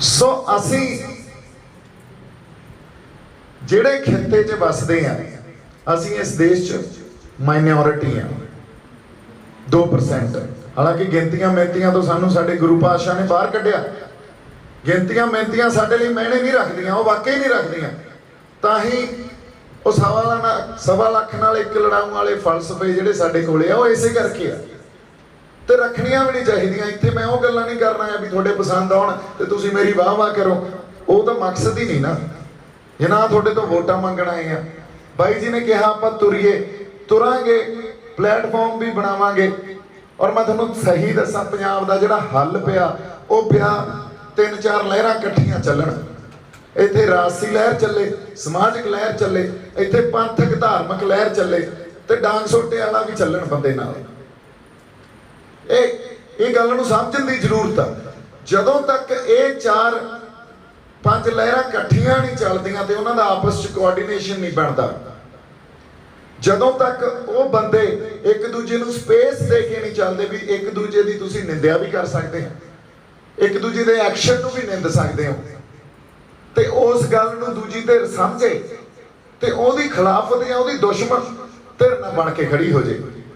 ਸੋ ਅਸੀਂ ਜਿਹੜੇ ਖਿੱਤੇ 'ਚ ਵੱਸਦੇ ਆ ਅਸੀਂ ਇਸ ਦੇਸ਼ 'ਚ ਮਾਈਨੋਰਿਟੀ ਆ 2% ਹਾਲਾਂਕਿ ਗਿਣਤੀਆਂ ਮਿਹਨਤੀਆਂ ਤੋਂ ਸਾਨੂੰ ਸਾਡੇ ਗੁਰੂ ਪਾਤਸ਼ਾਹ ਨੇ ਬਾਹਰ ਕੱਢਿਆ। ਗਿਣਤੀਆਂ ਮਿਹਨਤੀਆਂ ਸਾਡੇ ਲਈ ਮਾਇਨੇ ਨਹੀਂ ਰੱਖਦੀਆਂ, ਉਹ ਵਾਕਈ ਨਹੀਂ ਰੱਖਦੀਆਂ। ਤਾਂ ਹੀ ਉਹ ਸਵਾ ਲਾ- ਸਵਾ ਲੱਖ ਨਾਲ ਇੱਕ ਲੜਾਉਣ ਵਾਲੇ ਫਲਸਫੇ ਜਿਹੜੇ ਸਾਡੇ ਕੋਲੇ ਆ, ਉਹ ਇਸੇ ਕਰਕੇ ਆ। ਤੇ ਰੱਖਣੀਆਂ ਵੀ ਨਹੀਂ ਚਾਹੀਦੀਆਂ। ਇੱਥੇ ਮੈਂ ਉਹ ਗੱਲਾਂ ਨਹੀਂ ਕਰਨਾ ਆ ਵੀ ਤੁਹਾਡੇ ਪਸੰਦ ਆਉਣ ਤੇ ਤੁਸੀਂ ਮੇਰੀ ਵਾਹ ਵਾਹ ਕਰੋ। ਉਹ ਤਾਂ ਮਕਸਦ ਹੀ ਨਹੀਂ ਨਾ। ਜੇ ਤੁਹਾਡੇ ਤੋਂ ਵੋਟਾਂ ਮੰਗਣ ਆਏ ਆ। ਬਾਈ ਜੀ ਨੇ ਕਿਹਾ, ਆਪਾਂ ਤੁਰੀਏ। ਤੁਰਾਂਗੇ, ਪਲੇਟਫਾਰਮ ਵੀ ਬਣਾਵਾਂਗੇ। ਔਰ ਮੈਂ ਤੁਹਾਨੂੰ ਸਹੀ ਦੱਸਾਂ, ਪੰਜਾਬ ਦਾ ਜਿਹੜਾ ਹੱਲ ਪਿਆ, ਉਹ ਪਿਆ ਤਿੰਨ ਚਾਰ ਲਹਿਰਾਂ ਇਕੱਠੀਆਂ ਚੱਲਣ। ਇੱਥੇ ਰਾਜਸੀ ਲਹਿਰ ਚੱਲੇ, ਸਮਾਜਿਕ ਲਹਿਰ ਚੱਲੇ, ਇੱਥੇ ਪੰਥਕ ਧਾਰਮਿਕ ਲਹਿਰ ਚੱਲੇ ਤੇ ਡਾਂਗ ਸੋਟੇ ਵਾਲਾ ਵੀ ਚੱਲਣ ਬੰਦੇ ਨਾਲ। ਇਹ ਗੱਲ ਨੂੰ ਸਮਝਣ ਦੀ ਜ਼ਰੂਰਤ ਆ। ਜਦੋਂ ਤੱਕ ਇਹ ਚਾਰ ਪੰਜ ਲਹਿਰਾਂ ਇਕੱਠੀਆਂ ਨਹੀਂ ਚੱਲਦੀਆਂ ਤੇ ਉਹਨਾਂ ਦਾ ਆਪਸ ਚ ਕੋਆਰਡੀਨੇਸ਼ਨ ਨਹੀਂ ਬਣਦਾ। ਜਦੋਂ ਤੱਕ ਉਹ ਬੰਦੇ ਇੱਕ ਦੂਜੇ ਨੂੰ ਸਪੇਸ ਦੇ ਕੇ ਨਹੀਂ ਚੱਲਦੇ ਵੀ ਇੱਕ ਦੂਜੇ ਦੀ ਤੁਸੀਂ ਨਿੰਦਿਆ ਵੀ ਕਰ ਸਕਦੇ ਹੋ, ਇੱਕ ਦੂਜੇ ਦੇ ਐਕਸ਼ਨ ਨੂੰ ਵੀ ਨਿੰਦ ਸਕਦੇ ਹੋ, ਤੇ ਉਸ ਗੱਲ ਨੂੰ ਦੂਜੀ ਧਿਰ ਸਮਝੇ ਤੇ ਉਹਦੀ ਖਿਲਾਫਤ ਜਾਂ ਉਹਦੀ ਦੁਸ਼ਮਣ ਧਿਰ ਨਾ ਬਣ ਕੇ ਖੜੀ ਹੋ ਜੇ।